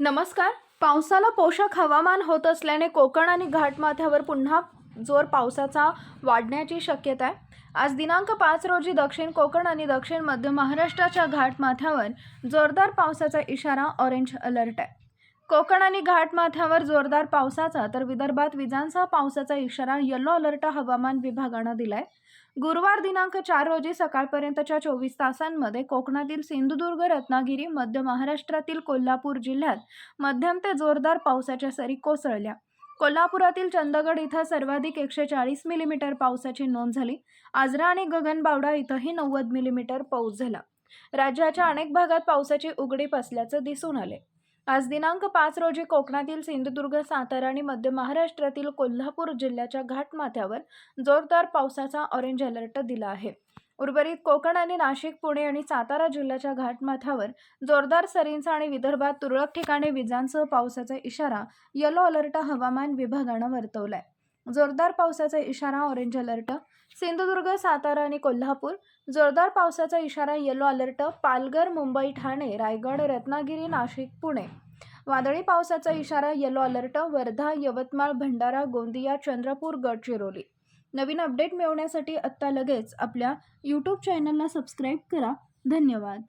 नमस्कार. पावसाला पोषक हवामान होत असल्याने कोकण आणि घाटमाथ्यावर पुन्हा जोर पावसाचा वाढण्याची शक्यता आहे. आज दिनांक पाच रोजी दक्षिण कोकण आणि दक्षिण मध्य महाराष्ट्राच्या घाटमाथ्यावर जोरदार पावसाचा इशारा ऑरेंज अलर्ट आहे. कोकण आणि घाटमाथ्यावर जोरदार पावसाचा तर विदर्भात विजांचा पावसाचा इशारा येलो अलर्ट हवामान विभागानं दिलाय. गुरुवार दिनांक चार रोजी सकाळपर्यंतच्या चोवीस तासांमध्ये कोकणातील सिंधुदुर्ग रत्नागिरी मध्य महाराष्ट्रातील कोल्हापूर जिल्ह्यात मध्यम ते जोरदार पावसाच्या सरी कोसळल्या. कोल्हापुरातील चंदगड इथं सर्वाधिक एकशे चाळीस मिलीमीटर पावसाची नोंद झाली. आजरा आणि गगनबावडा इथंही नव्वद मिलीमीटर पाऊस झाला. राज्याच्या अनेक भागात पावसाची उघडीप असल्याचं दिसून आले आज दिनांक पाच रोजी कोकणातील सिंधुदुर्ग सातारा आणि मध्य महाराष्ट्रातील कोल्हापूर जिल्ह्याच्या घाटमाथ्यावर जोरदार पावसाचा ऑरेंज अलर्ट दिला आहे. उर्वरित कोकण आणि नाशिक पुणे आणि सातारा जिल्ह्याच्या घाटमाथ्यावर जोरदार सरींचा आणि विदर्भात तुरळक ठिकाणी विजांसह पावसाचा इशारा येलो अलर्ट हवामान विभागानं वर्तवलाय. जोरदार पावसाचा इशारा ऑरेंज अलर्ट सिंधुदुर्ग सातारा आणि कोल्हापूर. जोरदार पावसाचा इशारा येलो अलर्ट पालघर मुंबई ठाणे रायगड रत्नागिरी नाशिक पुणे. वादळी पावसाचा इशारा येलो अलर्ट वर्धा यवतमाळ भंडारा गोंदिया चंद्रपूर गडचिरोली. नवीन अपडेट मिळवण्यासाठी आत्ता लगेच आपल्या यूट्यूब चॅनलला सबस्क्राईब करा. धन्यवाद.